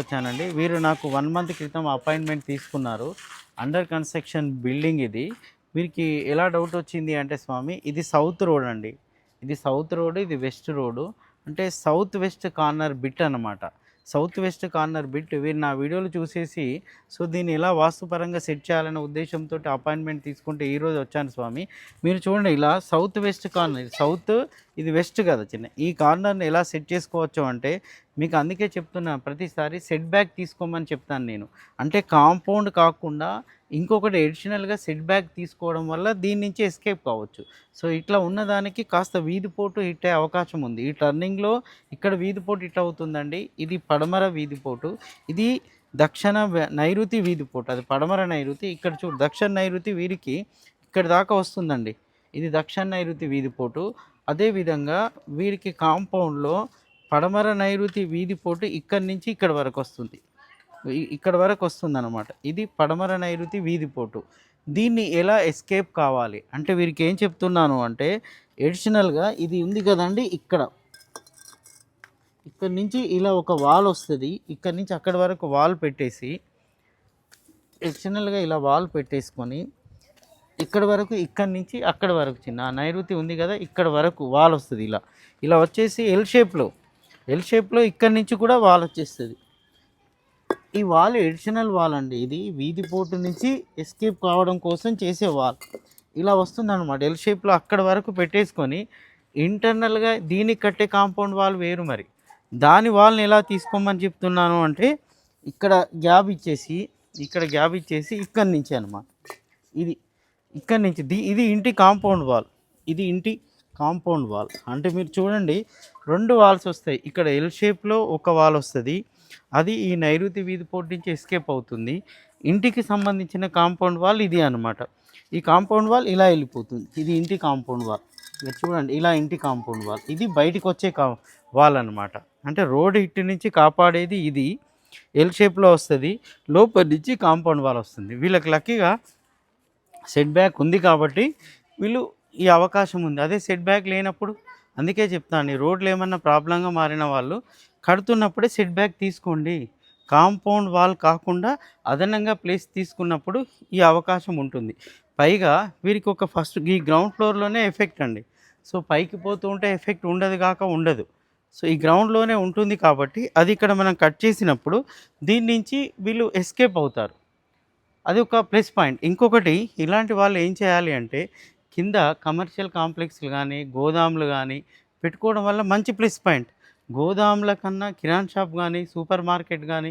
వచ్చానండి వీరు నాకు వన్ మంత్ క్రితం అపాయింట్మెంట్ తీసుకున్నారు. అండర్ కన్స్ట్రక్షన్ బిల్డింగ్ ఇది. వీరికి ఎలా డౌట్ వచ్చింది అంటే స్వామి ఇది సౌత్ రోడ్ అండి. ఇది సౌత్ రోడ్ ఇది వెస్ట్ రోడ్. అంటే సౌత్ వెస్ట్ కార్నర్ బిట్ అన్నమాట. సౌత్ వెస్ట్ కార్నర్ బిట్ వీరు నా వీడియోలు చూసేసి సో దీన్ని ఎలా వాస్తుపరంగా సెట్ చేయాలనే ఉద్దేశంతో అపాయింట్మెంట్ తీసుకుంటే ఈరోజు వచ్చాను స్వామి. మీరు చూడండి ఇలా సౌత్ వెస్ట్ కార్నర్ సౌత్ ఇది వెస్ట్ కదా చిన్న. ఈ కార్నర్ని ఎలా సెట్ చేసుకోవచ్చు అంటే మీకు అందుకే చెప్తున్నా ప్రతిసారి సెట్ బ్యాక్ తీసుకోమని చెప్తాను నేను. అంటే కాంపౌండ్ కాకుండా ఇంకొకటి ఎడిషనల్గా సెట్ బ్యాక్ తీసుకోవడం వల్ల దీని నుంచి ఎస్కేప్ కావచ్చు. సో ఇట్లా ఉన్నదానికి కాస్త వీధిపోటు హిట్ అయ్యే అవకాశం ఉంది. ఈ టర్నింగ్లో ఇక్కడ వీధిపోటు హిట్ అవుతుందండి. ఇది పడమర వీధిపోటు ఇది దక్షిణ నైరుతి నైరుతి వీధిపోటు అది పడమర నైరుతి. ఇక్కడ చూడు దక్షిణ నైరుతి వీరికి ఇక్కడ దాకా వస్తుందండి. ఇది దక్షిణ నైరుతి వీధిపోటు అదేవిధంగా వీరికి కాంపౌండ్లో పడమర నైరుతి వీధి పోటు ఇక్కడి నుంచి ఇక్కడ వరకు వస్తుంది. ఇక్కడ వరకు వస్తుంది అనమాట ఇది పడమర నైరుతి వీధి పోటు. దీన్ని ఎలా ఎస్కేప్ కావాలి? అంటే వీరికి ఏం చెప్తున్నాను అంటే ఎడిషనల్గా ఇది ఉంది కదండి ఇక్కడ. ఇక్కడ నుంచి ఇలా ఒక వాల్ వస్తుంది. ఇక్కడ నుంచి అక్కడి వరకు వాల్ పెట్టేసి ఎడిషనల్గా ఇలా వాల్ పెట్టేసుకొని ఇక్కడ వరకు ఇక్కడ నుంచి అక్కడ వరకు చిన్న నైరుతి ఉంది కదా ఇక్కడ వరకు వాల్ వస్తుంది ఇలా. ఇలా వచ్చేసి ఎల్ షేప్లో ఎల్ షేప్లో ఇక్కడ నుంచి కూడా వాల్ వచ్చేస్తుంది. ఈ వాల్ ఎడిషనల్ వాల్ అండి ఇది. వీధి పోటు నుంచి ఎస్కేప్ కావడం కోసం చేసే వాల్. ఇలా వస్తుంది అనమాట ఎల్ షేప్లో అక్కడ వరకు పెట్టేసుకొని ఇంటర్నల్గా దీనికి కట్టే కాంపౌండ్ వాల్ వేరు మరి. దాని వాల్ని ఎలా తీసుకోమని చెప్తున్నాను అంటే ఇక్కడ గ్యాప్ ఇచ్చేసి ఇక్కడ గ్యాప్ ఇచ్చేసి ఇక్కడి నుంచి అనమాట ఇది ఇక్కడి నుంచి ది ఇది ఇంటి కాంపౌండ్ వాల్. ఇది ఇంటి కాంపౌండ్ వాల్. అంటే మీరు చూడండి రెండు వాల్స్ వస్తాయి. ఇక్కడ ఎల్ షేప్లో ఒక వాల్ వస్తుంది. అది ఈ నైరుతి వీధి పోటీ నుంచి ఎస్కేప్ అవుతుంది. ఇంటికి సంబంధించిన కాంపౌండ్ వాల్ ఇది అన్నమాట. ఈ కాంపౌండ్ వాల్ ఇలా వెళ్ళిపోతుంది. ఇది ఇంటి కాంపౌండ్ వాల్. మీరు చూడండి ఇలా ఇంటి కాంపౌండ్ వాల్. ఇది బయటికి వచ్చే కా వాల్ అనమాట అంటే రోడ్ ఇటు నుంచి కాపాడేది ఇది. ఎల్ షేప్లో వస్తుంది. లోపలి నుంచి కాంపౌండ్ వాల్ వస్తుంది. వీళ్ళకి లక్కీగా సెట్ బ్యాక్ ఉంది కాబట్టి వీళ్ళు ఈ అవకాశం ఉంది. అదే సెట్ బ్యాక్ లేనప్పుడు అందుకే చెప్తాను రోడ్లు ఏమన్నా ప్రాబ్లంగా మారిన వాళ్ళు కడుతున్నప్పుడే సెట్ బ్యాక్ తీసుకోండి. కాంపౌండ్ వాల్ కాకుండా అదనంగా ప్లేస్ తీసుకున్నప్పుడు ఈ అవకాశం ఉంటుంది. పైగా వీరికి ఒక ఫస్ట్ ఈ గ్రౌండ్ ఫ్లోర్లోనే ఎఫెక్ట్ అండి. సో పైకి పోతూ ఉంటే ఎఫెక్ట్ ఉండదు కాక ఉండదు. సో ఈ గ్రౌండ్లోనే ఉంటుంది కాబట్టి అది ఇక్కడ మనం కట్ చేసినప్పుడు దీని నుంచి వీళ్ళు ఎస్కేప్ అవుతారు. అది ఒక ప్లస్ పాయింట్. ఇంకొకటి ఇలాంటి వాళ్ళు ఏం చేయాలి అంటే కింద కమర్షియల్ కాంప్లెక్స్లు కానీ గోదాములు కానీ పెట్టుకోవడం వల్ల మంచి ప్లస్ పాయింట్. గోదాముల కన్నా కిరాణ్ షాప్ కానీ సూపర్ మార్కెట్ కానీ